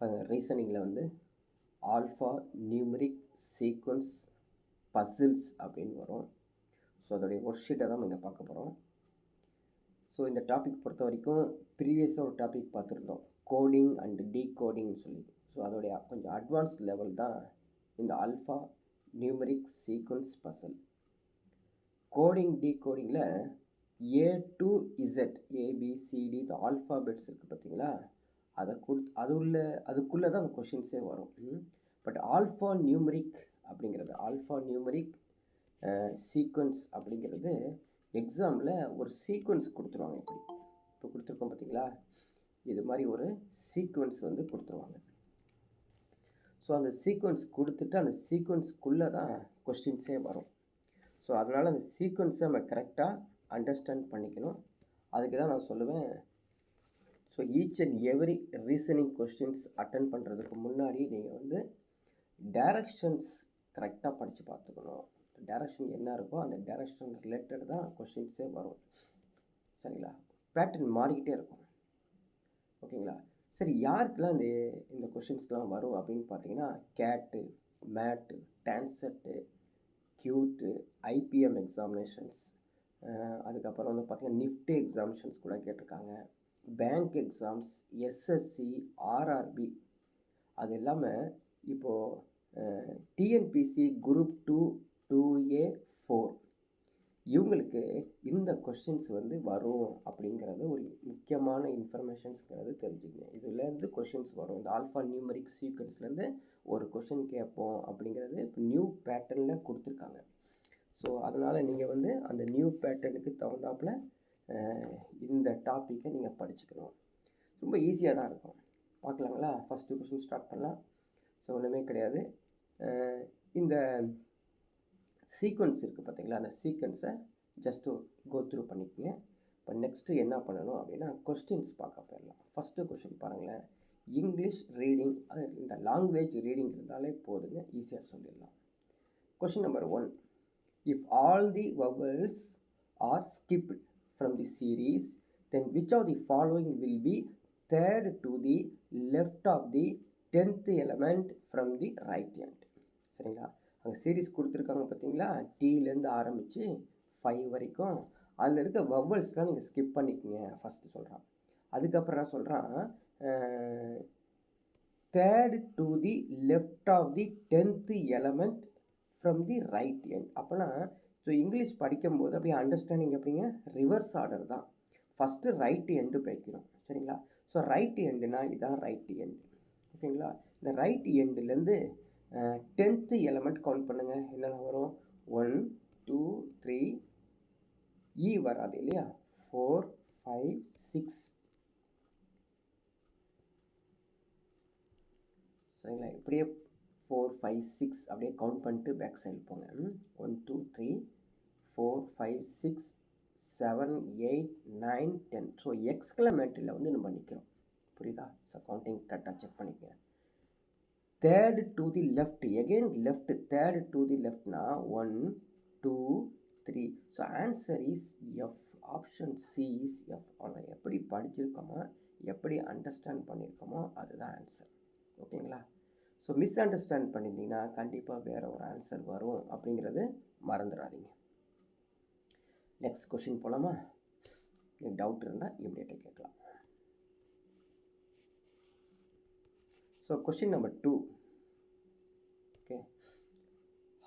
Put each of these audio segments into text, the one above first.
இப்போ ரீசனிங்கில் வந்து alpha numeric sequence puzzles அப்படின்னு வரும். ஸோ அதோடைய ஒர்க் ஷீட்டை தான் இங்கே பார்க்க போகிறோம் ஸோ இந்த டாபிக் பொறுத்த வரைக்கும் ப்ரீவியஸாக ஒரு டாபிக் பார்த்துருந்தோம். கோடிங் அண்ட் டீ கோடிங்னு சொல்லி. ஸோ அதோடைய கொஞ்சம் அட்வான்ஸ் லெவல் தான் இந்த alpha numeric sequence puzzle coding tea கோடிங்கில் ஏ டு இசட் ஏபிசிடி இந்த ஆல்ஃபாபெட்ஸ் இருக்குது பார்த்தீங்களா அதை கொடுத்து அது உள்ள அதுக்குள்ளே தான் அந்த கொஷின்ஸே வரும். பட் ஆல்ஃபா நியூமரிக் அப்படிங்கிறது ஆல்ஃபா நியூமரிக் சீக்வன்ஸ் அப்படிங்கிறது எக்ஸாமில் ஒரு சீக்வன்ஸ் கொடுத்துருவாங்க இப்படி. இப்போ கொடுத்துருக்கோம் பார்த்தீங்களா இது மாதிரி ஒரு சீக்வன்ஸ் வந்து கொடுத்துருவாங்க. ஸோ அந்த சீக்வன்ஸ் கொடுத்துட்டு அந்த சீக்வன்ஸ்க்குள்ளே தான் கொஸ்டின்ஸே வரும். ஸோ அதனால் அந்த சீக்வன்ஸை நம்ம கரெக்டாக அண்டர்ஸ்டாண்ட் பண்ணிக்கணும். அதுக்கு தான் நான் சொல்லுவேன் so each and every reasoning questions attend பண்ணுறதுக்கு முன்னாடி நீங்கள் வந்து டைரக்ஷன்ஸ் கரெக்டாக படித்து பார்த்துக்கணும். டைரக்ஷன் என்ன இருக்கோ அந்த டைரக்ஷன் ரிலேட்டட் தான் கொஸ்டின்ஸே வரும். சரிங்களா? பேட்டர்ன் மாறிக்கிட்டே இருக்கும். ஓகேங்களா? சரி யாருக்கெல்லாம் இந்த இந்த கொஷின்ஸ்லாம் வரும் அப்படின்னு பார்த்தீங்கன்னா GATE MAT TANCET CUET IBM examinations அதுக்கப்புறம் வந்து பார்த்திங்கன்னா நிஃப்டி எக்ஸாமினேஷன்ஸ் கூட கேட்டிருக்காங்க. பேங்க் எக்ஸாம்ஸ் எஸ்எஸ்சி ஆர்ஆர்பி அது இல்லாமல் இப்போது TNPSC group two two A four இவங்களுக்கு இந்த கொஷின்ஸ் வந்து வரும் அப்படிங்கிறது ஒரு முக்கியமான இன்ஃபர்மேஷன்ஸ்ங்கிறது தெரிஞ்சுக்கங்க இதுலேருந்து கொஷின்ஸ் வரும். இந்த ஆல்ஃபா நியூமரிக் சீக்வன்ஸ்லேருந்து ஒரு கொஷின் கேட்போம் அப்படிங்கிறது இப்போ நியூ பேட்டர்னில் கொடுத்துருக்காங்க. ஸோ அதனால் நீங்கள் வந்து அந்த நியூ பேட்டர்னுக்கு தகுந்தாப்பில் இந்த டாப்பிக்கை நீங்கள் படிச்சுக்கணும். ரொம்ப ஈஸியாக தான் இருக்கும். பார்க்கலாங்களா? ஃபஸ்ட்டு கொஷின் ஸ்டார்ட் பண்ணலாம். ஸோ ஒன்றுமே கிடையாது. இந்த சீக்வன்ஸ் இருக்குது பார்த்தீங்களா அந்த சீக்வன்ஸை ஜஸ்ட்டு கோ த்ரூ பண்ணிக்கோங்க. இப்போ நெக்ஸ்ட்டு என்ன பண்ணணும் அப்படின்னா கொஸ்டின்ஸ் பார்க்க போயிடலாம். ஃபஸ்ட்டு கொஷின் பாருங்களேன். இங்கிலீஷ் ரீடிங் அது இந்த லாங்குவேஜ் ரீடிங் இருந்தாலே போதுங்க. ஈஸியாக சொல்லிடலாம். Question number one if all the vowels are skipped from the series. Then which of the following will be third to the left of the 10th element from the right end? சரிங்களா? அங்கே series கொடுத்துருக்காங்க பார்த்தீங்களா? டீலேருந்து ஆரம்பித்து five வரைக்கும். அதில் இருக்க வவ்வல்ஸ்லாம் நீங்கள் skip பண்ணிக்கோங்க. ஃபஸ்ட்டு சொல்கிறான் அதுக்கப்புறம் நான் சொல்கிறான் third to the left of the tenth element from the right end அப்போனா ஸோ இங்கிலீஷ் படிக்கும்போது அப்படியே அண்டர்ஸ்டாண்டிங் எப்படிங்க ரிவர்ஸ் ஆர்டர் தான். ஃபஸ்ட்டு ரைட்டு எண்டு போய்க்கணும். சரிங்களா? ஸோ ரைட்டு எண்டுனா இதுதான் ரைட்டு எண்டு ஓகேங்களா? இந்த ரைட் எண்டுலேருந்து டென்த்து எலமெண்ட் கவுண்ட் பண்ணுங்கள் என்னென்ன வரும்? ஒன் டூ த்ரீ இ வராது இல்லையா? ஃபோர் ஃபைவ் சிக்ஸ் சரிங்களா? இப்படியே ஃபோர் ஃபைவ் சிக்ஸ் அப்படியே கவுண்ட் பண்ணிட்டு பேக் சைடு போங்க. One two three four five six seven eight nine ten so எக்ஸ்கிளமேட்டரியில் வந்து நம்ம நிற்கிறோம் புரியுதா? ஸோ கவுண்டிங் கரெக்டாக செக் பண்ணிக்கங்க third to the left again left third to the லெஃப்ட்னா one two three so answer is F option C is F அதை எப்படி படிச்சிருக்கோமோ எப்படி understand பண்ணியிருக்கோமோ அதுதான் ஆன்சர் ஓகேங்களா? ஸோ மிஸ் அண்டர்ஸ்டாண்ட் பண்ணியிருந்தீங்கன்னா கண்டிப்பாக வேறு ஒரு ஆன்சர் வரும் அப்படிங்கிறது மறந்துடாதீங்க. நெக்ஸ்ட் கொஷின் போகலாமா டவுட் இருந்தால் இம்மிடியேட்டாக கேட்கலாம். So question number two okay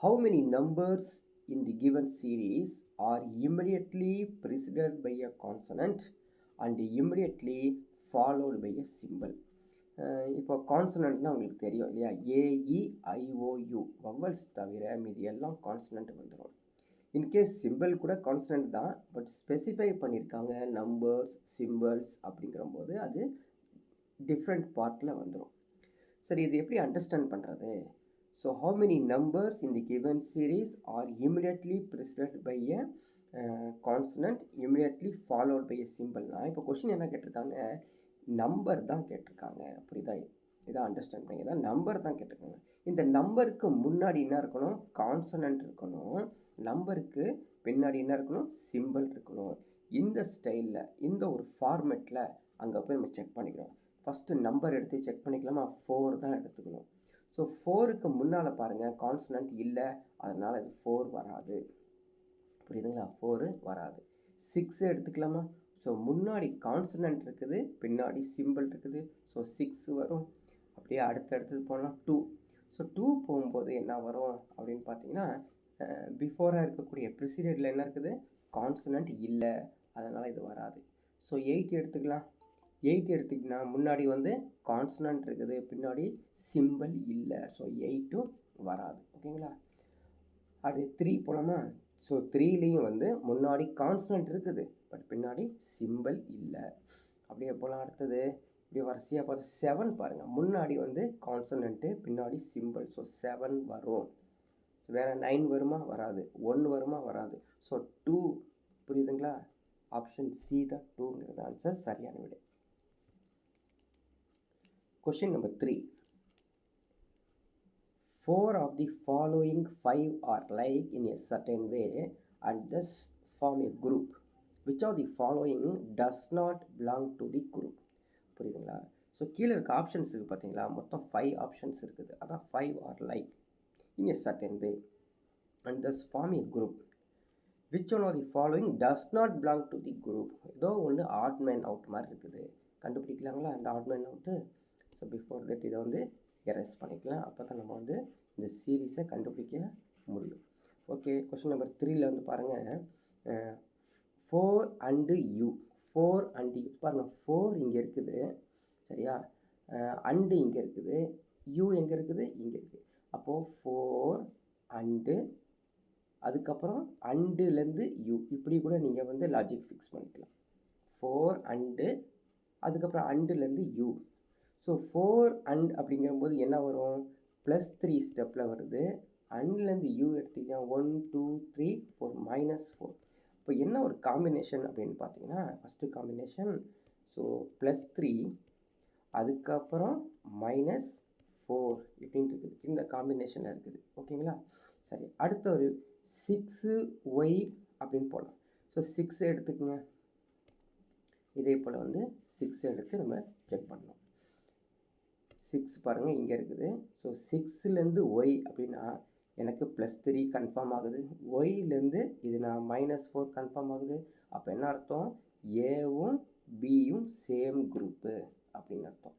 how many numbers in the given series are immediately preceded by a consonant and immediately followed by a symbol? இப்போ கான்சனண்ட்னா உங்களுக்கு தெரியும் இல்லையா? ஏஇஐஓயு வவல்ஸ் e, தவிர மீது எல்லாம் கான்சனண்ட் வந்துடும் இன்கேஸ் சிம்பிள் கூட கான்ஸ்டன்ட் தான் பட் ஸ்பெசிஃபை பண்ணியிருக்காங்க நம்பர்ஸ் சிம்பிள்ஸ் அப்படிங்கிற போது அது டிஃப்ரெண்ட் பார்ட்டில் வந்துடும் சரி இது எப்படி அண்டர்ஸ்டாண்ட் பண்ணுறது so how many numbers in the given series are immediately preceded by a constant immediately followed by a சிம்பிள்னா இப்போ கொஷின் என்ன கேட்டிருக்காங்க? நம்பர் தான் கேட்டிருக்காங்க. புரியுதா? இதான் அண்டர்ஸ்டாண்ட் பண்ணி இதான் நம்பர் தான் கேட்டிருக்காங்க. இந்த நம்பருக்கு முன்னாடி என்ன இருக்கணும்? கான்சனன்ட் இருக்கணும். நம்பருக்கு பின்னாடி என்ன இருக்கணும்? சிம்பிள் இருக்கணும். இந்த ஸ்டைலில் இந்த ஒரு ஃபார்மேட்டில் அங்கே போய் நம்ம செக் பண்ணிக்கிறோம். ஃபஸ்ட்டு நம்பர் எடுத்து செக் பண்ணிக்கலாமா? ஃபோர் தான் எடுத்துக்கணும். ஸோ ஃபோருக்கு முன்னால் பாருங்கள் கான்சனன்ட் இல்லை. அதனால் இது ஃபோர் வராது. புரியுதுங்களா? ஃபோரு வராது. சிக்ஸ் எடுத்துக்கலாமா? ஸோ முன்னாடி கான்சனன்ட் இருக்குது பின்னாடி சிம்பிள் இருக்குது. ஸோ சிக்ஸ் வரும். அப்படியே அடுத்தடுத்தது போனால் டூ ஸோ டூ போகும்போது என்ன வரும் அப்படின்னு பார்த்தீங்கன்னா பிஃபோராக இருக்கக்கூடிய ப்ரிசிடெண்டில் என்ன இருக்குது? கான்சனண்ட் இல்லை. அதனால் இது வராது. ஸோ எயிட் எடுத்துக்கலாம். எயிட் எடுத்துக்கிட்டிங்கன்னா முன்னாடி வந்து கான்சனண்ட் இருக்குது. பின்னாடி சிம்பிள் இல்லை. ஸோ எயிட்டும் வராது. ஓகேங்களா அது த்ரீ போலாமா ஸோ த்ரீலேயும் வந்து முன்னாடி கான்சனன்ட் இருக்குது. பட் பின்னாடி சிம்பிள் இல்லை. அப்படியே போகலாம் அடுத்தது இப்படி வரிசையாக பார்த்து செவன் பாருங்கள் முன்னாடி வந்து கான்சனண்ட்டு பின்னாடி சிம்பிள் ஸோ செவன் வரும். வேறு நைன் வருமா? வராது. ஒன் வருமா? வராது. ஸோ டூ புரியுதுங்களா? ஆப்ஷன் சி தான் டூங்கிறது ஆன்சர் சரியான விடை. Question number three four of the following five are like in a certain way and thus form a group which of the following does not belong to the group புரியுதுங்களா? So கீழே இருக்க options இருக்குது பார்த்தீங்களா மொத்தம் five options இருக்குது. அதான் five are like in a certain way and thus form a group which one are the following does not belong to the group ஏதோ ஒன்று ஆட் மேன் அவுட் மாதிரி இருக்குது. கண்டுபிடிக்கலாங்களா அந்த odd man out so before that இதை வந்து erase பண்ணிக்கலாம். அப்போ தான் நம்ம வந்து இந்த சீரீஸை கண்டுபிடிக்க முடியும். ஓகே கொஸ்டின் நம்பர் த்ரீல வந்து பாருங்கள் four and U four and U பாருங்கள் ஃபோர் இங்கே இருக்குது. சரியா? அண்டு இங்கே இருக்குது. யூ எங்கே இருக்குது? இங்கே இருக்குது. அப்போது ஃபோர் அண்டு அதுக்கப்புறம் அண்டுலேருந்து யூ இப்படி கூட நீங்கள் வந்து லாஜிக் ஃபிக்ஸ் பண்ணிக்கலாம். ஃபோர் அண்டு அதுக்கப்புறம் அண்டுலேருந்து யூ ஸோ ஃபோர் அண்ட் அப்படிங்கும்போது என்ன வரும்? ப்ளஸ் த்ரீ ஸ்டெப்பில் வருது. அண்ட்லேருந்து யூ எடுத்திங்கன்னா one two three four minus four இப்போ என்ன ஒரு காம்பினேஷன் அப்படின்னு பார்த்தீங்கன்னா first combination so plus three அதுக்கப்புறம் மைனஸ் ஃபோர் இப்படின்ட்டு இருக்குது இந்த காம்பினேஷனில் இருக்குது. ஓகேங்களா? சரி அடுத்த ஒரு சிக்ஸு ஒய் அப்படின்னு போகலாம் ஸோ சிக்ஸ் எடுத்துக்கோங்க. இதே போல் வந்து சிக்ஸ் எடுத்து நம்ம செக் பண்ணணும் சிக்ஸ் பாருங்கள் இங்கே இருக்குது. ஸோ சிக்ஸ்லேருந்து ஒய் அப்படின்னா எனக்கு ப்ளஸ் த்ரீ கன்ஃபார்ம் ஆகுது. ஒய்லேருந்து இது நான் மைனஸ் ஃபோர் கன்ஃபார்ம் ஆகுது. அப்போ என்ன அர்த்தம்? ஏவும் பியும் சேம் குரூப்பு அப்படின்னு அர்த்தம்.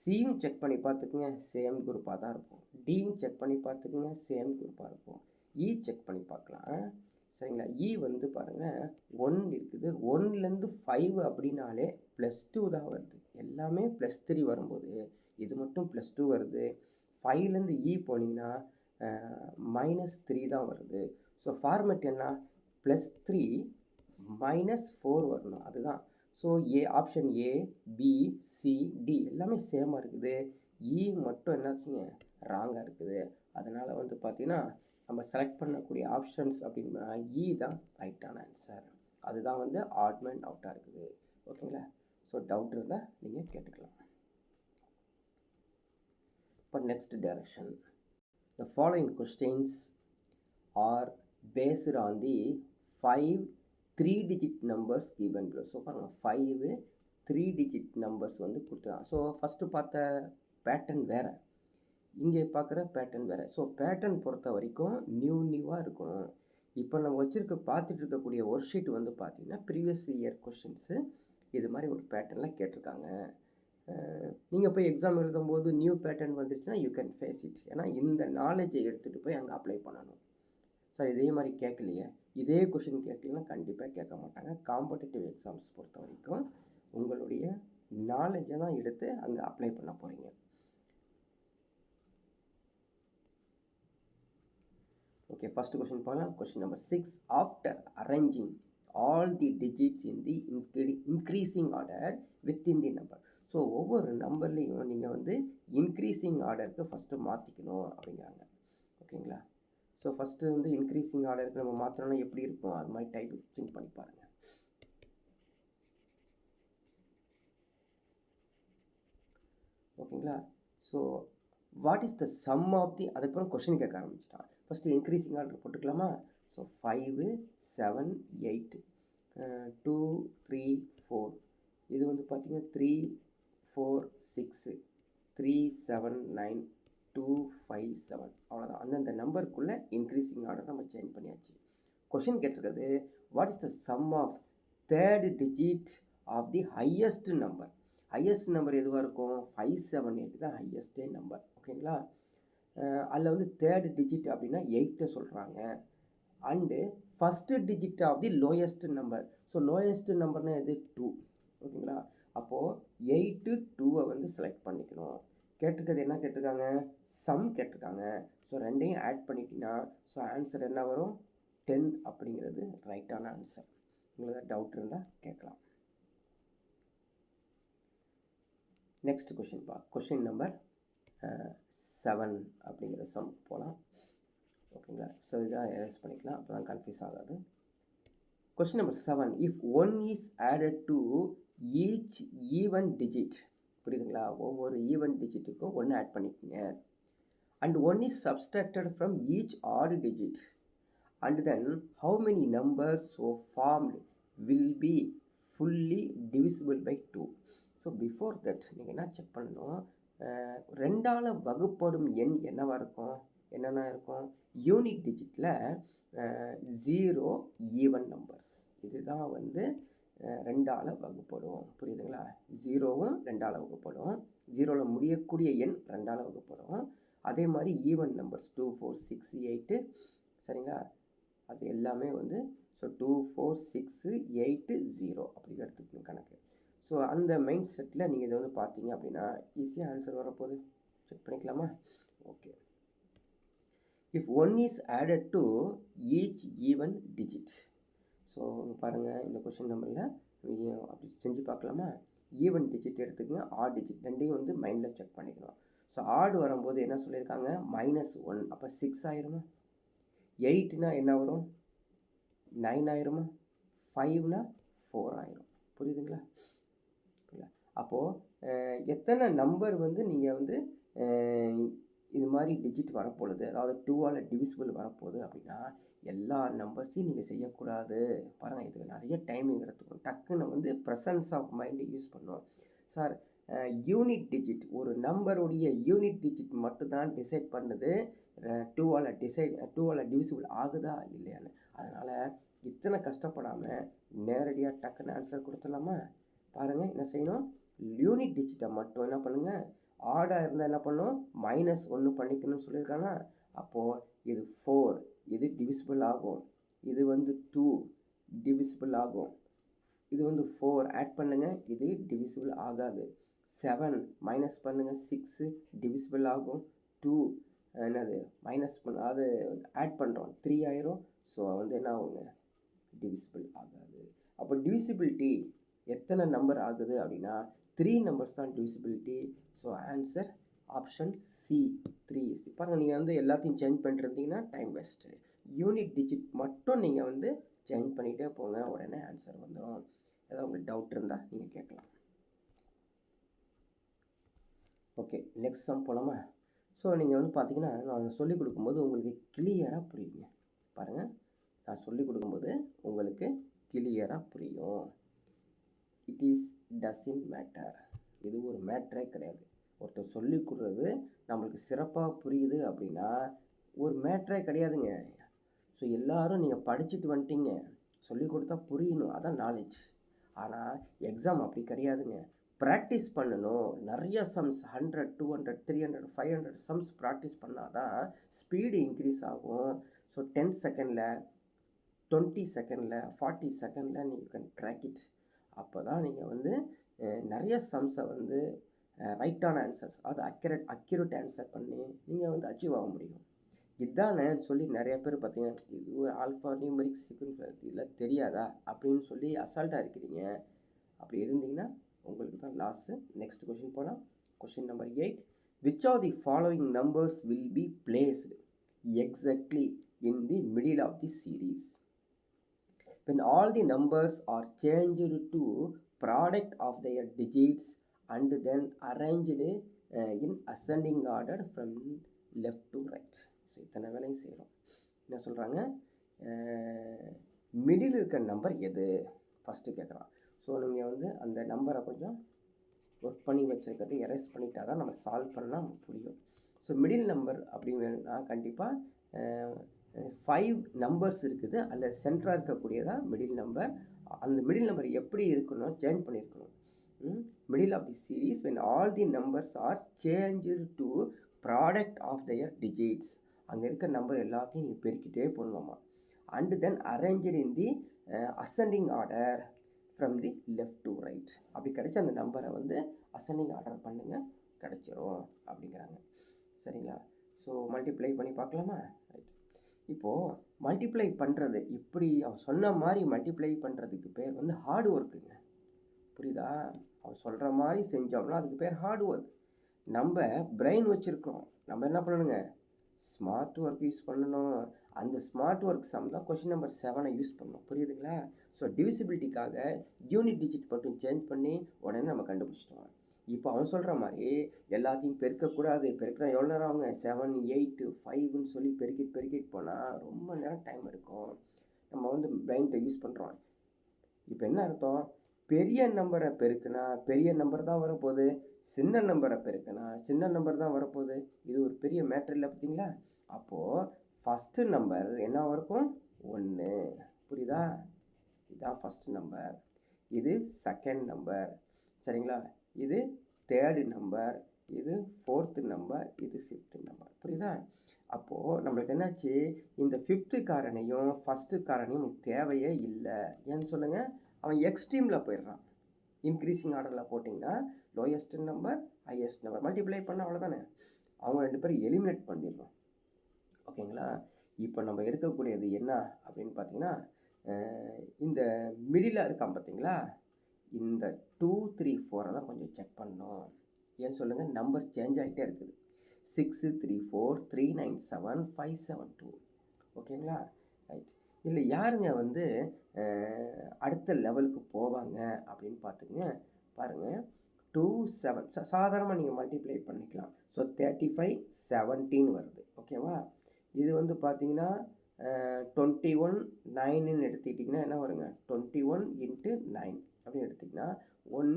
சியும் செக் பண்ணி பார்த்துக்குங்க. சேம் குரூப்பாக தான் இருக்கும். டியும் செக் பண்ணி பார்த்துக்குங்க. சேம் குரூப்பாக இருக்கும். E இ செக் பண்ணி பார்க்கலாம். சரிங்களா? இ வந்து பாருங்கள் ஒன் இருக்குது. ஒன்லேருந்து ஃபைவ் அப்படின்னாலே ப்ளஸ் டூ தான் வருது. எல்லாமே ப்ளஸ் த்ரீ வரும்போது இது மட்டும் ப்ளஸ் டூ வருது. ஃபைவ்லேருந்து இ e போனீங்கன்னா மைனஸ் த்ரீ தான் வருது. ஸோ ஃபார்மெட் என்ன? ப்ளஸ் த்ரீ மைனஸ் ஃபோர் வரணும். அதுதான். So A option A B C D எல்லாமே சேமாக இருக்குது. இ மட்டும் என்னாச்சுங்க ராங்காக இருக்குது. அதனால் வந்து பார்த்திங்கன்னா நம்ம செலக்ட் பண்ணக்கூடிய ஆப்ஷன்ஸ் அப்படின்னா இ தான் ரைட்டான ஆன்சர் அதுதான் வந்து ஆட்மெண்ட் அவுட்டாக இருக்குது. ஓகேங்களா ஸோ டவுட் இருந்தால் நீங்கள் கேட்டுக்கலாம். இப்போ next direction the following questions are based on the five three digit numbers given below so பாருங்கள் ஃபைவ் த்ரீ டிஜிட் நம்பர்ஸ் வந்து கொடுத்துருக்காங்க. ஸோ ஃபஸ்ட்டு பார்த்த பேட்டர்ன் வேறு. இங்கே பார்க்குற பேட்டர்ன் வேறு. ஸோ பேட்டர்ன் பொறுத்த வரைக்கும் நியூ நியூவாக இருக்கணும். இப்போ நம்ம வச்சுருக்க பார்த்துட்டு இருக்கக்கூடிய ஒர்க் ஷீட் வந்து பார்த்திங்கன்னா ப்ரீவியஸ் இயர் கொஷின்ஸு இது மாதிரி ஒரு பேட்டர்னில் கேட்டிருக்காங்க. நீங்கள் போய் எக்ஸாம் எழுதும்போது நியூ பேட்டர்ன் வந்துருச்சுன்னா யூ கேன் ஃபேஸ் இட் ஏன்னா இந்த நாலேஜை எடுத்துகிட்டு போய் அங்கே அப்ளை பண்ணணும். சார் இதே மாதிரி கேட்கலையே. இதே கொஷின் கேட்கலன்னா கண்டிப்பாக கேட்க மாட்டாங்க. காம்படிட்டிவ் எக்ஸாம்ஸ் பொறுத்த வரைக்கும் உங்களுடைய நாலேஜை தான் எடுத்து அங்கே அப்ளை பண்ண போகிறீங்க ஓகே ஃபஸ்ட் கொஷின் பார்க்கலாம். Question number six after arranging all the digits in the increasing order within the number so ஒவ்வொரு நம்பர்லேயும் நீங்கள் வந்து இன்க்ரீஸிங் ஆர்டருக்கு ஃபஸ்ட்டு மாற்றிக்கணும் அப்படிங்கிறாங்க. ஓகேங்களா ஸோ ஃபஸ்ட்டு வந்து இன்க்ரீஸிங் ஆர்டருக்கு நம்ம மாற்றணும்னா எப்படி இருக்கும்? அது மாதிரி டைப் திங்க் பண்ணி பாருங்கள் ஓகேங்களா? So what is the sum of the அதுக்கப்புறம் கொஷின் கேட்க ஆரம்பிச்சிட்டான். ஃபஸ்ட்டு இன்க்ரீஸிங் ஆர்டர் போட்டுக்கலாமா? So five seven eight two three four இது வந்து பார்த்திங்கன்னா three four six three seven nine two five seven அவ்வளோதான் அந்தந்த நம்பருக்குள்ளே இன்க்ரீஸிங் ஆர்டர் நம்ம சேஞ்ச் பண்ணியாச்சு. கொஷின் கேட்டிருக்கிறது what is the sum of third digit of the highest number highest number எதுவாக இருக்கும்? ஃபைவ் செவன் எயிட் தான் ஹையஸ்டே நம்பர் ஓகேங்களா அதில் வந்து தேர்ட் டிஜிட் அப்படின்னா எயிட்டை சொல்கிறாங்க and first digit of the lowest number so lowest நம்பர்னால் எது? டூ ஓகேங்களா அப்போது எயிட்டு டூவை வந்து செலக்ட் பண்ணிக்கணும். கேட்டிருக்கிறது என்ன கேட்டிருக்காங்க? சம் கேட்டிருக்காங்க. ஸோ ரெண்டையும் ஆட் பண்ணிட்டீங்கன்னா ஸோ ஆன்சர் என்ன வரும்? டென் அப்படிங்கிறது ரைட்டான ஆன்சர் உங்களுக்கு டவுட் இருந்தால் கேட்கலாம். நெக்ஸ்ட் கொஷின் பா. கொஷின் நம்பர் செவன் அப்படிங்கிற சம் போகலாம் ஓகேங்களா ஸோ இதாக எரேஸ் பண்ணிக்கலாம். அப்போ தான் கன்ஃபியூஸ் ஆகாது. Question number seven if one is added to each even digit புரியுதுங்களா? ஒவ்வொரு ஈவன் டிஜிட்டுக்கும் ஒன்று ஆட் பண்ணிக்கோங்க. And one is subtracted from each odd digit and then how many numbers so formed will be fully divisible by two so before that நீங்கள் என்ன check பண்ணணும்? ரெண்டால் வகுப்படும் எண் என்னவாக இருக்கும்? என்னென்ன இருக்கும்? யூனிட் டிஜிட்டில் ஜீரோ ஈவன் நம்பர்ஸ் இதுதான் வந்து ரெண்டால் வகுப்படும். புரியுதுங்களா? ஜீரோவும் ரெண்டால் வகுப்படும். ஜீரோவில் முடியக்கூடிய எண் ரெண்டால் வகுப்படும். அதே மாதிரி even numbers two four six eight சரிங்களா? அது எல்லாமே வந்து so two four six eight zero அப்படி எடுத்துக்கணும் கணக்கு. ஸோ அந்த மைண்ட் செட்டில் நீங்கள் இதை வந்து பார்த்தீங்க அப்படின்னா ஈஸியாக ஆன்சர் வரப்போகுது. செக் பண்ணிக்கலாமா? Okay if one is added to each even digit so பாருங்கள் இந்த கொஷின் நம்பரில் அப்படி செஞ்சு பார்க்கலாமா? ஈவன் டிஜிட் எடுத்துக்கங்க ஆட் டிஜிட் ரெண்டையும் வந்து மைண்டில் செக் பண்ணிக்கணும். ஸோ ஆடு வரும்போது என்ன சொல்லியிருக்காங்க? மைனஸ் ஒன் அப்போ சிக்ஸ் ஆயிருமா? எயிட்னா என்ன வரும்? நைன் ஆயிருமா? ஃபைவ்னா ஃபோர் ஆயிரும். புரியுதுங்களா? அப்போது எத்தனை நம்பர் வந்து நீங்கள் வந்து இது மாதிரி டிஜிட் வரப்போகுது? அதாவது டூவால் டிவிசிபிள் வரப்போகுது அப்படின்னா எல்லா நம்பர்ஸையும் நீங்கள் செய்யக்கூடாது. பாருங்கள் இதுக்கு நிறைய டைமிங் எடுத்துக்கும். டக்குன்னு வந்து ப்ரெசன்ஸ் ஆஃப் மைண்டு யூஸ் பண்ணுவோம் சார் யூனிட் டிஜிட் ஒரு நம்பருடைய யூனிட் டிஜிட் மட்டும்தான் டிசைட் பண்ணுது. டூவால் டிசைட் டூவால் டிவிசிபிள் ஆகுதா இல்லையான்னு. அதனால் இத்தனை கஷ்டப்படாமல் நேரடியாக டக்குன்னு ஆன்சர் கொடுத்துடலாமா? பாருங்கள் என்ன செய்யணும்? யூனிட் டிஜிட்டை மட்டும் என்ன பண்ணுங்கள் ஆடாக இருந்தால் என்ன பண்ணும்? மைனஸ் ஒன்று பண்ணிக்கணும்னு சொல்லியிருக்காங்க அப்போது இது ஃபோர் இது டிவிசிபிள் ஆகும். இது வந்து டூ டிவிசிபிள் ஆகும். இது வந்து ஃபோர் ஆட் பண்ணுங்கள் இது டிவிசிபிள் ஆகாது. செவன் மைனஸ் பண்ணுங்கள் சிக்ஸு டிவிசிபிள் ஆகும். டூ என்னது? மைனஸ் பண்ண அது ஆட் பண்ணுறோம் த்ரீ ஆயிரும். ஸோ வந்து என்ன ஆகுங்க? டிவிசிபிள் ஆகாது. அப்போ டிவிசிபிலிட்டி எத்தனை நம்பர் ஆகுது அப்படின்னா த்ரீ நம்பர்ஸ் தான் divisibility so answer option C three is பாருங்கள் நீங்கள் வந்து எல்லாத்தையும் சேஞ்ச் பண்ணிருந்தீங்கன்னா டைம் வேஸ்ட்டு யூனிட் டிஜிட் மட்டும் நீங்கள் வந்து சேஞ்ச் பண்ணிகிட்டே போங்க உடனே ஆன்சர் வந்துடும் ஏதாவது உங்களுக்கு டவுட் இருந்தால் நீங்கள் கேட்கலாம். ஓகே நெக்ஸ்ட் சம் போகலாமா ஸோ நீங்கள் வந்து பார்த்தீங்கன்னா நான் சொல்லிக் கொடுக்கும்போது உங்களுக்கு கிளியராக புரியுங்க. பாருங்கள் நான் சொல்லிக் கொடுக்கும்போது உங்களுக்கு கிளியராக புரியும். இட் இஸ் டசின் மேட்டர் இது ஒரு மேட்டரே கிடையாது. ஒருத்தர் சொல்லி கொடுறது நம்மளுக்கு சிறப்பாக புரியுது அப்படின்னா ஒரு மேட்ரே கிடையாதுங்க. ஸோ எல்லோரும் நீங்கள் படிச்சுட்டு வந்துட்டீங்க. சொல்லி கொடுத்தா புரியணும். அதான் நாலேஜ் ஆனால் எக்ஸாம் அப்படி கிடையாதுங்க. ப்ராக்டிஸ் பண்ணணும். நிறைய sums hundred two hundred three hundred five hundred sums practice பண்ணால் தான் ஸ்பீடு இன்க்ரீஸ் ஆகும். ஸோ டென் செகண்டில் டுவெண்ட்டி செகண்டில் ஃபார்ட்டி செகண்டில் நீங்கள் கேன் கிராக் இட் அப்போ தான் நீங்கள் வந்து நிறைய சம்ஸை வந்து ரைட்டான ஆன்சர்ஸ் அது அக்யூரேட் அக்யூரேட் ஆன்சர் பண்ணி நீங்கள் வந்து அச்சீவ் ஆக முடியும். இதானே சொல்லி நிறைய பேர் பார்த்தீங்கன்னா இது ஒரு ஆல்ஃபா நியூமரிக் சீக்வன்ஸ் இதெல்லாம் தெரியாதா? அப்படின்னு சொல்லி அசால்ட்டாக இருக்கிறீங்க. அப்படி இருந்தீங்கன்னா உங்களுக்கு தான் லாஸ்ட்டு நெக்ஸ்ட் கொஷின் போகலாம் question number eight which are the following numbers will be placed exactly in the middle of the series when all the numbers are change to product of their digits and then arranged in uh, in ascending order from left to right. So இத்தனை வேலையும் செய்கிறோம் என்ன சொல்கிறாங்க middle இருக்க number எது? First கேட்குறான் so நீங்கள் வந்து அந்த நம்பரை கொஞ்சம் ஒர்க் பண்ணி வச்சுருக்கிறது எரேஸ் பண்ணிட்டா தான் நம்ம சால்வ் பண்ணால் புரியும். ஸோ மிடில் நம்பர் அப்படின்னா கண்டிப்பாக ஃபைவ் நம்பர்ஸ் இருக்குது. அதில் சென்டராக இருக்கக்கூடியதான் மிடில் நம்பர் அந்த மிடில் நம்பர் எப்படி இருக்கணும் சேஞ்ச் பண்ணியிருக்கணும் middle of the series when all the numbers are change to product of their digits அங்கே இருக்க நம்பர் எல்லாத்தையும் நீங்கள் பெருக்கிட்டே போடணுமா and then arranged in the ascending order from the left to right அப்படி கிடைச்ச அந்த நம்பரை வந்து அசண்டிங் ஆர்டர் பண்ணுங்கள் கிடச்சிரும் அப்படிங்கிறாங்க. சரிங்களா? ஸோ மல்டிப்ளை பண்ணி பார்க்கலாமா? ரைட் இப்போது மல்டிப்ளை பண்ணுறது இப்படி அவன் சொன்ன மாதிரி மல்டிப்ளை பண்ணுறதுக்கு பேர் வந்து ஹார்ட் ஒர்க்குங்க புரியுதா? அவன் சொல்கிற மாதிரி செஞ்சோம்னா அதுக்கு பேர் ஹார்ட் ஒர்க் நம்ம பிரெயின் வச்சுருக்கோம் நம்ம என்ன பண்ணணுங்க? ஸ்மார்ட் ஒர்க் யூஸ் பண்ணணும். அந்த ஸ்மார்ட் ஒர்க் சம் தான் கொஷின் நம்பர் செவனை யூஸ் பண்ணணும் புரியுதுங்களா? ஸோ டிவிசிபிலிட்டிக்காக யூனிட் டிஜிட் மட்டும் சேஞ்ச் பண்ணி உடனே நம்ம கண்டுபிடிச்சிட்டோம். இப்போ அவன் சொல்கிற மாதிரி எல்லாத்தையும் பெருக்கக்கூடாது. பெருக்கினா எவ்வளோ நேரம் ஆகுங்க? செவன் எயிட்டு ஃபைவ்னு சொல்லி பெருக்கிட்டு பெருக்கிட்டு போனால் ரொம்ப நேரம் டைம் எடுக்கும். நம்ம வந்து பிரெயின்ட்டை யூஸ் பண்ணுறோம் இப்போ என்ன அர்த்தம்? பெரிய நம்பரை பெருக்குனா பெரிய நம்பர் தான் வரப்போகுது. சின்ன நம்பரை பெருக்குனா சின்ன நம்பர் தான் வரப்போகுது. இது ஒரு பெரிய மேட்ரு இல்லை பார்த்தீங்களா அப்போது ஃபஸ்ட்டு நம்பர் என்ன இருக்கும் ஒன்று புரியுதா? இதுதான் ஃபஸ்ட்டு நம்பர் இது செகண்ட் நம்பர் சரிங்களா? இது தேர்டு நம்பர் இது ஃபோர்த்து நம்பர் இது ஃபிஃப்த்து நம்பர் புரியுதா? அப்போது நம்மளுக்கு என்னாச்சு? இந்த ஃபிஃப்த்து காரணையும் ஃபஸ்ட்டு காரனையும் தேவையே இல்லை. ஏன்னு சொல்லுங்கள் அவன் எக்ஸ்ட்ரீமில் போயிடுறான். இன்க்ரீஸிங் ஆர்டரில் போட்டிங்கன்னா lowest number highest number multiply பண்ண அவ்வளோதானே அவங்க ரெண்டு பேரும் எலிமினேட் பண்ணிடுறோம். ஓகேங்களா? இப்போ நம்ம எடுக்கக்கூடியது என்ன அப்படின்னு பார்த்தீங்கன்னா இந்த மிடில் இருக்கான் பார்த்தீங்களா? இந்த டூ த்ரீ ஃபோரை தான் கொஞ்சம் செக் பண்ணோம் ஏன் சொல்லுங்கள் நம்பர் சேஞ்ச் ஆகிட்டே இருக்குது. Six three four three nine seven five seven two ஓகேங்களா? ரைட் இல்லை யாருங்க வந்து அடுத்த லெவலுக்கு போவாங்க அப்படின்னு பார்த்துங்க பாருங்கள் டூ செவன். சாதாரணமாக நீங்கள் மல்டிப்ளை பண்ணிக்கலாம். ஸோ தேர்ட்டி ஃபைவ் செவன்டீன் வருது. ஓகேவா? இது வந்து பார்த்தீங்கன்னா டுவெண்ட்டி ஒன் நைனுன்னு எடுத்துக்கிட்டிங்கன்னா என்ன வருங்க? டுவெண்ட்டி ஒன் இன்ட்டு நைன் அப்படின்னு எடுத்திங்கன்னா ஒன்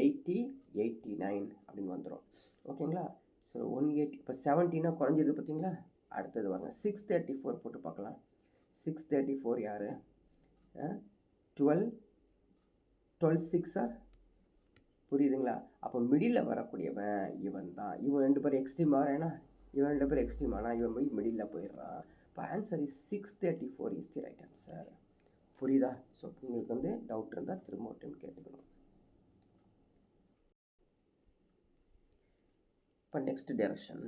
எயிட்டி எயிட்டி நைன் அப்படின்னு வந்துடும் ஓகேங்களா? ஸோ ஒன் எயிட்டி இப்போ செவன்ட்டினா குறைஞ்சது பார்த்தீங்களா? அடுத்தது வாங்க. சிக்ஸ் தேர்ட்டி ஃபோர் போட்டு பார்க்கலாம். சிக்ஸ் தேர்ட்டி ஃபோர் யார்? டுவெல் டுவெல் சிக்ஸா புரியுதுங்களா? அப்போ மிடில் வரக்கூடியவன் இவன் தான் இவன் ரெண்டு பேர் எக்ஸ்ட்ரீம் வரேனா? இவன் ரெண்டு பேர் எக்ஸ்ட்ரீம் ஆனால் இவன் போய் மிடில் போயிடுறான். இப்போ answer is six thirty four is the right answer புரியுதா? ஸோ உங்களுக்கு வந்து டவுட் இருந்தால் திரும்ப ஒரு டைம் கேட்டுக்கணும். இப்போ நெக்ஸ்ட் டேரக்ஷன்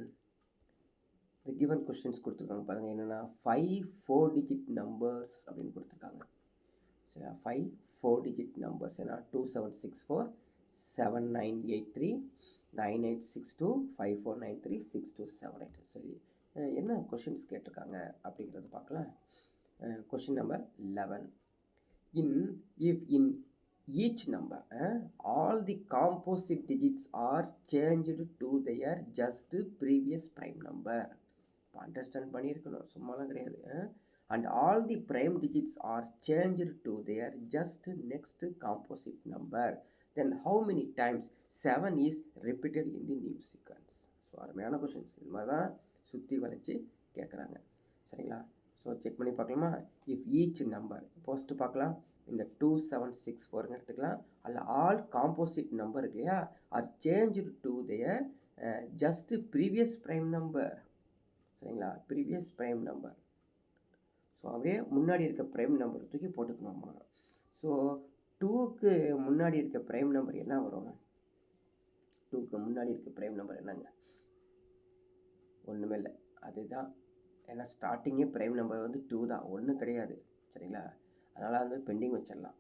இந்த கிவன் கொஸ்டின்ஸ் கொடுத்துருக்காங்க. பாருங்கள் என்னென்னா ஃபைவ் ஃபோர் டிஜிட் நம்பர்ஸ் அப்படின்னு கொடுத்துருக்காங்க. சரியா ஃபைவ் ஃபோர் டிஜிட் நம்பர்ஸ் ஏன்னா two seven six four seven nine eight three nine eight six two five four nine three six two seven eight சரி என்ன கொஷின்ஸ் கேட்டிருக்காங்க அப்படிங்கிறது பார்க்கலாம். Question number eleven in if in each number all the composite digits are change to their just previous prime number இப்போ understand பண்ணியிருக்கணும். சும்மாலாம் கிடையாது. And all the prime digits are change to their just next composite number then how many times seven is repeated in the new sequence so அருமையான questions இது மாதிரி தான் சுற்றி வளைச்சி கேட்குறாங்க சரிங்களா? ஸோ செக் பண்ணி பார்க்கலாமா? இஃப் ஈச் நம்பர் ஃபஸ்ட்டு பார்க்கலாம். இந்த டூ செவன் சிக்ஸ் ஃபோர்னு எடுத்துக்கலாம். அதில் ஆல் காம்போசிட் நம்பர் இருக்கு இல்லையா? Are change to their just previous prime number சரிங்களா? ப்ரீவியஸ் ப்ரைம் நம்பர் ஸோ அப்படியே முன்னாடி இருக்க ப்ரைம் நம்பர் தூக்கி போட்டுக்கணுமா ஸோ டூக்கு முன்னாடி இருக்க ப்ரைம் நம்பர் என்ன வரும் டூக்கு முன்னாடி இருக்க ப்ரைம் நம்பர் என்னங்க? ஒன்றுமே இல்லை. அதுதான். ஏன்னா ஸ்டார்டிங்கே ப்ரைம் நம்பர் வந்து டூ தான். ஒன்றும் கிடையாது. சரிங்களா? அதனால் வந்து பெண்டிங் வச்சிடலாம்.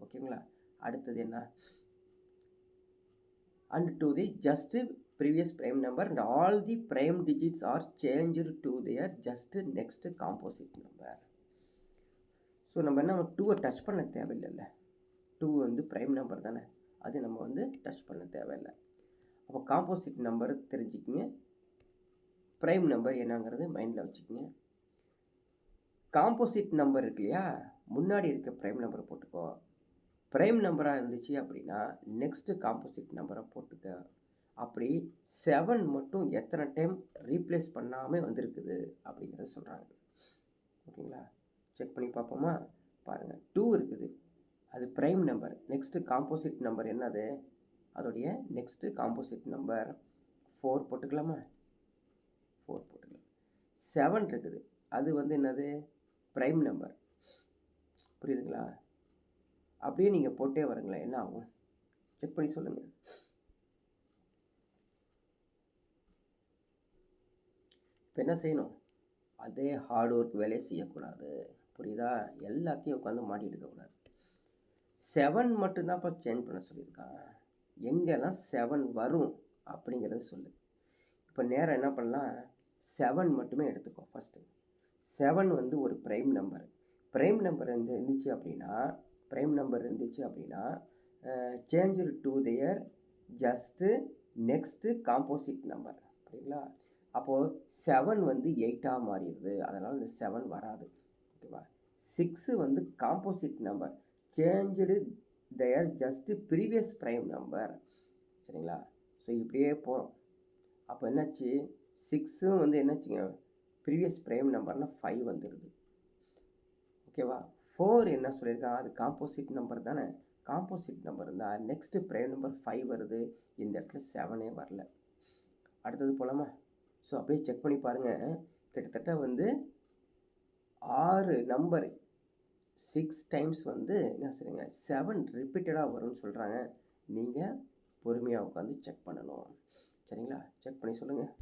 ஓகேங்களா அடுத்தது என்ன? And to the just previous prime number and all the prime digits are change to their just next composite number so நம்ம என்ன டூவை டச் பண்ண தேவையில்லைல்ல. டூ வந்து ப்ரைம் நம்பர் தானே. அது நம்ம வந்து டச் பண்ண தேவையில்லை. அப்போ காம்போசிட் நம்பர் தெரிஞ்சுக்கிங்க. ப்ரைம் நம்பர் என்னங்கிறது மைண்டில் வச்சுக்கோங்க. காம்போசிட் நம்பர் இருக்கு இல்லையா? முன்னாடி இருக்க ப்ரைம் நம்பரை போட்டுக்கோ. ப்ரைம் நம்பராக இருந்துச்சு அப்படின்னா நெக்ஸ்ட்டு காம்போசிட் நம்பரை போட்டுக்க. அப்படி செவன் மட்டும் எத்தனை டைம் ரீப்ளேஸ் பண்ணாமல் வந்திருக்குது அப்படிங்கிறத சொல்கிறாங்க ஓகேங்களா? செக் பண்ணி பார்ப்போமா? பாருங்கள் டூ இருக்குது. அது prime number next composite number என்னது? அதோடைய நெக்ஸ்ட்டு காம்போசிட் நம்பர் ஃபோர் போட்டுக்கலாமா? ஃபோர் போட்டுக்கலாம். செவன் இருக்குது. அது வந்து என்னது? ப்ரைம் நம்பர் புரியுதுங்களா? அப்படியே நீங்கள் போட்டே வரங்களேன். என்ன ஆகும்? செக் பண்ணி சொல்லுங்கள் இப்போ என்ன செய்யணும்? அதே ஹார்ட் ஒர்க் வேலையை செய்யக்கூடாது. புரியுதா? எல்லாத்தையும் உட்காந்து மாட்டிட்டு இருக்கக்கூடாது. செவன் மட்டும்தான் இப்போ சேஞ்ச் பண்ண சொல்லியிருக்கான். எங்கெல்லாம் செவன் வரும் அப்படிங்கிறத சொல்லு. இப்போ நேரம் என்ன பண்ணலாம்? செவன் மட்டுமே எடுத்துக்கோ ஃபஸ்ட்டு செவன் வந்து ஒரு ப்ரைம் நம்பர் ப்ரைம் நம்பர் இருந்து இருந்துச்சு அப்படின்னா ப்ரைம் நம்பர் இருந்துச்சு அப்படின்னா change to their just next composite number புரியுங்களா அப்போது செவன் வந்து எயிட்டாக மாறிடுது. அதனால் இந்த செவன் வராது. ஓகேவா சிக்ஸு வந்து composite number change their just previous prime number சரிங்களா? ஸோ இப்படியே போகிறோம் அப்போ என்னாச்சு? சிக்ஸும் வந்து என்னாச்சுங்க? ப்ரீவியஸ் ப்ரைம் நம்பர்னால் ஃபைவ் வந்துடுது. ஓகேவா ஃபோர் என்ன சொல்லியிருக்கான்? அது காம்போசிட் நம்பர் தானே. காம்போசிட் நம்பர் இருந்தால் நெக்ஸ்ட்டு ப்ரைம் நம்பர் ஃபைவ் வருது. இந்த இடத்துல செவனே வரல. அடுத்தது போகலாமா ஸோ அப்படியே செக் பண்ணி பாருங்கள் கிட்டத்தட்ட வந்து ஆறு நம்பர் சிக்ஸ் டைம்ஸ் வந்து என்ன சொல்லுங்க செவன் ரிப்பீட்டடாக வரும்னு சொல்கிறாங்க நீங்கள் பொறுமையாக உட்காந்து செக் பண்ணணும். சரிங்களா? செக் பண்ணி சொல்லுங்கள்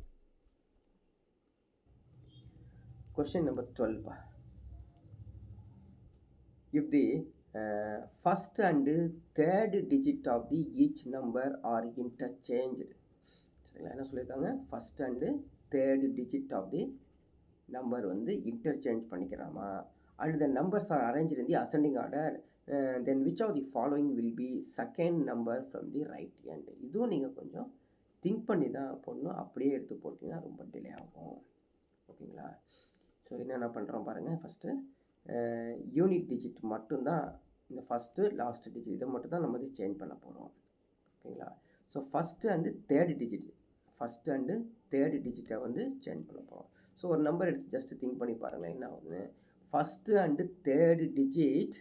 question number டுவெல்ப்பா if the first and third digit of the each number are interchange சரிங்களா என்ன சொல்லியிருக்காங்க? First and third digit of the number வந்து interchange பண்ணிக்கிறாமா? And the numbers are arrange in the ascending order then which of the following will be second number from the right hand இதுவும் நீங்கள் கொஞ்சம் think பண்ணி தான் போடணும். அப்படியே எடுத்து போட்டிங்கன்னா ரொம்ப டிலே ஆகும். ஓகேங்களா? ஸோ என்னென்ன பண்ணுறோம் பாருங்கள் ஃபஸ்ட்டு யூனிட் டிஜிட் மட்டும்தான் இந்த ஃபஸ்ட்டு லாஸ்ட் டிஜிட் இதை மட்டும் தான் நம்ம வந்து சேஞ்ச் பண்ண போகிறோம் ஓகேங்களா? ஸோ ஃபஸ்ட்டு வந்து third digit first and third டிஜிட்டை வந்து சேஞ்ச் பண்ண போகிறோம் ஸோ ஒரு நம்பர் எடுத்து ஜஸ்ட்டு திங்க் பண்ணி பாருங்களேன் என்ன ஆகுதுன்னு. First and third digit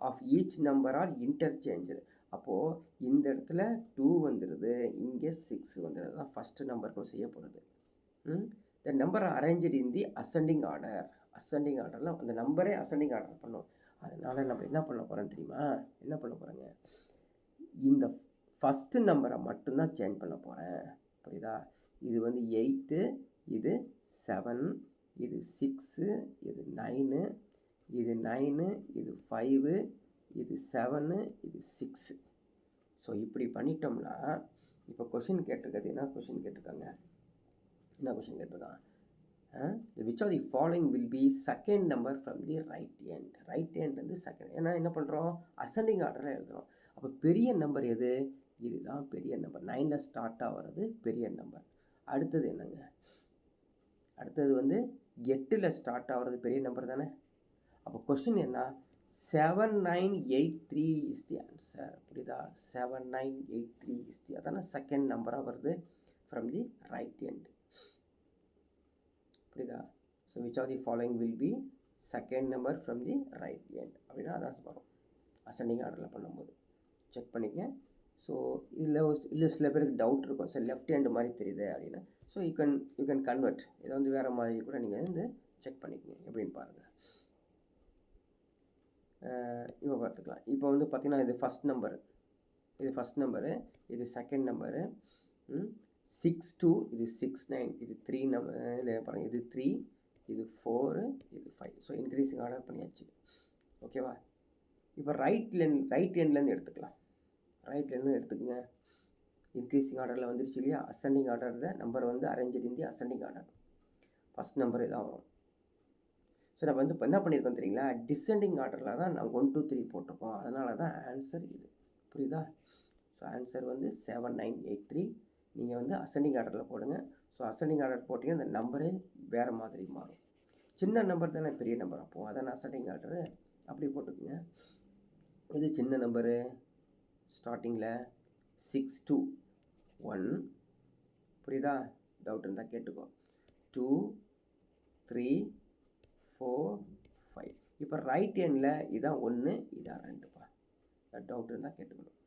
of each number are interchange அப்போது இந்த இடத்துல டூ வந்துடுது இங்கே சிக்ஸ் வந்துடுது தான் ஃபஸ்ட்டு நம்பருக்கு செய்ய போகிறது the number arrange in the ascending order ascending ஆர்டரில் அந்த நம்பரே அசெண்டிங் ஆர்டர் பண்ணும். அதனால் நம்ம என்ன பண்ண போகிறோம் தெரியுமா? என்ன பண்ண போகிறோங்க இந்த ஃபஸ்ட்டு நம்பரை மட்டும்தான் சேஞ்ச் பண்ண போகிறேன் புரியுதா? இது வந்து எயிட்டு இது செவன் இது சிக்ஸு இது நைனு இது நைனு இது ஃபைவு இது செவனு இது சிக்ஸு. ஸோ இப்படி பண்ணிட்டோம்னா இப்போ கொஷின் கேட்டிருக்கிறது என்ன கொஷின் கேட்டிருக்காங்க? என்ன கொஷின் கேட்டிருக்கான்? Which are the following will be second number from the right hand right ஹேண்ட்லேருந்து second ஏன்னா என்ன பண்ணுறோம் அசண்டிங் ஆர்டரில் எழுதுகிறோம் அப்போ பெரிய நம்பர் எது? இதுதான் பெரிய நம்பர் நைனில் ஸ்டார்ட் ஆகிறது பெரிய நம்பர் அடுத்தது என்னங்க? அடுத்தது வந்து எட்டில் ஸ்டார்ட் ஆகிறது பெரிய நம்பர் தானே? அப்போ கொஷின் என்ன? Seven nine eight three is the answer புரியுதா? Seven nine eight three is the அதான செகண்ட் நம்பராக வருது ஃப்ரம் தி ரைட் எண்ட் புரியுதா? So which of the following will be second number from the right end அப்படின்னா அதான் வரும். Ascending ஆர்டரில் பண்ணும்போது. செக் பண்ணிக்கங்க. ஸோ இதில் இல்லை சில பேருக்கு டவுட் இருக்கும். சார் லெஃப்ட் ஹேண்டு மாதிரி தெரியுது அப்படின்னா. So you can you can convert இதை வந்து வேறு மாதிரி கூட நீங்கள் வந்து செக் பண்ணிக்கோங்க. எப்படின்னு பாருங்கள் இப்போ பார்த்துக்கலாம். இப்போ வந்து பார்த்திங்கன்னா இது ஃபஸ்ட் நம்பரு இது ஃபஸ்ட் நம்பரு இது செகண்ட் நம்பரு சிக்ஸ் டூ இது சிக்ஸ் நைன் இது த்ரீ நம்பர் இல்லை பாருங்கள் இது த்ரீ இது ஃபோரு இது ஃபைவ் ஸோ இன்க்ரீஸிங் ஆர்டர் பண்ணியாச்சு. ஓகேவா இப்போ ரைட் லென் ரைட் ஹேண்ட்லேருந்து எடுத்துக்கலாம். ரைட்லேருந்து எடுத்துக்கோங்க. இன்க்ரீஸிங் ஆர்டரில் வந்துருச்சு இல்லையா? அசெண்டிங் ஆர்டரில் நம்பர் வந்து arrange in ascending order first number இதான் வரும். ஸோ நம்ம வந்து இப்போ என்ன பண்ணியிருக்கோம் தெரியுங்களா? டிசெண்டிங் ஆர்டரில் தான் நான் ஒன் டூ த்ரீ போட்டிருக்கோம். அதனால தான் ஆன்சர் இது. புரியுதா? ஸோ ஆன்சர் வந்து செவன் நைன் எயிட் த்ரீ நீங்கள் வந்து அசெண்டிங் ஆர்டரில் போடுங்க. ஸோ அசெண்டிங் ஆர்டர் போட்டிங்கன்னா அந்த நம்பரே வேறு மாதிரி மாறும். சின்ன நம்பர் தானே பெரிய நம்பர் அப்போது அதான் அசெண்டிங் ஆர்டரு அப்படி போட்டுக்குங்க. இது சின்ன நம்பரு ஸ்டார்டிங்கில் சிக்ஸ் டூ ஒன். புரியுதா? டவுட் இருந்தால் கேட்டுக்கோ. Two three four five. இப்போ ரைட் ஹேண்டில் இதான் ஒன்று இதான் ரெண்டுப்பா. டவுட் இருந்தால் கேட்டுக்கணும்.